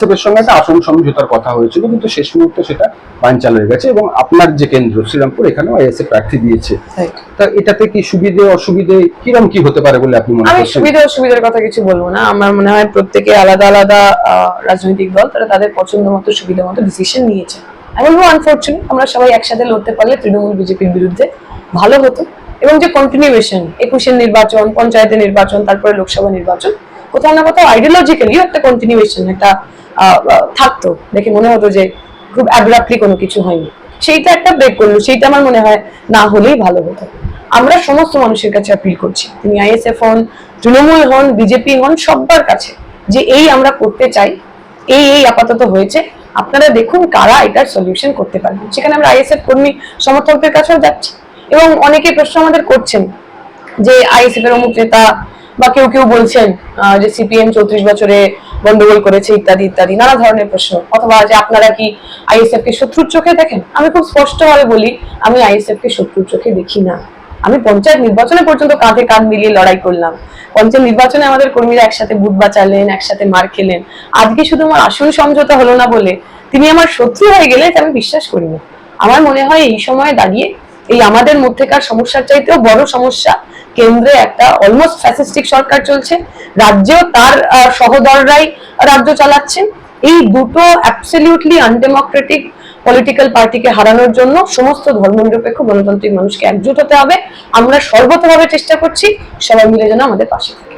বিজেপির সঙ্গে একটা আসন সমঝোতার কথা হয়েছিল কিন্তু শেষ মুহূর্তে সেটা বানচাল হয়ে গেছে এবং আপনার যে কেন্দ্র শ্রীরামপুর এখানেও আইএসএ প্রার্থী দিয়েছে। তা এটাতে কি সুবিধে অসুবিধে কিরম কি হতে পারে বলে আপনি মনে আমি করছেন? সুবিধা অসুবিধার কথা কিছু বলব না। আমার মনে হয় প্রত্যেকে আলাদা আলাদা রাজনৈতিক দল তারা তাদের পছন্দ মতো সুবিধা মতো ডিসিশন নিয়েছে। আমি বলব আনফর্চুনেট আমরা সবাই একসাথে লড়তে পারলে তৃণমূল বিজেপির বিরুদ্ধে ভালো হতো। এবং যে কন্টিনিউয়েশন একুশের নির্বাচন পঞ্চায়েতের নির্বাচন তারপরে লোকসভা নির্বাচন কোথাও না কোথাও আইডিওলজিক্যালিও একটা কন্টিনিউয়েশন একটা থাকতো। দেখে মনে হতো যে খুব অ্যাব্রাপ্টলি কোনো কিছু হয়নি। সেইটা একটা ব্রেক করল, সেইটা আমার মনে হয় না হলেই ভালো হতো। আমরা সমস্ত মানুষের কাছে অ্যাপিল করছি। তিনি আইএসএফ হন, তৃণমূল হন বিজেপি হন সবার কাছে যে এই আমরা করতে চাই, এই এই আপাতত হয়েছে। আপনারা দেখুন কারা এটার সলিউশন করতে পারবেন। সেখানে আমরা আইএসএফ কর্মী সমর্থকদের কাছেও যাচ্ছি। এবং অনেকে প্রশ্ন আমাদের করছেন যে আইএসএফ এর অমুক নেতা বা কেউ কেউ বলছেন যে সিপিএম চৌত্রিশ বছরে গন্ডগোল করেছে, ইত্যাদি ইত্যাদি, নানা ধরনের প্রশ্ন। অথবা যে আপনারা কি আইএসএফ কে শত্রুর চোখে দেখেন? আমি খুব স্পষ্টভাবে বলি, আমি আইএসএফ কে শত্রুর চোখে দেখি না। আমি পঞ্চায়েত নির্বাচনে পর্যন্ত কাঁধে কাঁধ মিলিয়ে লড়াই করলাম। পঞ্চায়েত নির্বাচনে আমাদের কর্মীরা একসাথে বুথ বাঁচালেন, একসাথে মার খেলেন। আজকে শুধু আমার আসন সমঝোতা হলো না বলে তিনি আমার শত্রু হয়ে গেলে আমি বিশ্বাস করি না আমার মনে হয় এই সময়ে দাঁড়িয়ে এই আমাদের মধ্যেকার সমস্যার চাইতেও বড় সমস্যা কেন্দ্রে একটা অলমোস্ট ফ্যাসিস্টিক সরকার চলছে। রাজ্যেও তার সহদররাই রাজ্য চালাচ্ছেন। এই দুটো অ্যাবসলিউটলি আনডেমোক্রেটিক পলিটিক্যাল পার্টিকে হারানোর জন্য সমস্ত ধর্মনিরপেক্ষ গণতান্ত্রিক মানুষকে একজোট হতে হবে। আমরা সর্বতভাবে চেষ্টা করছি, সবাই মিলে যেন আমাদের পাশে থাকে।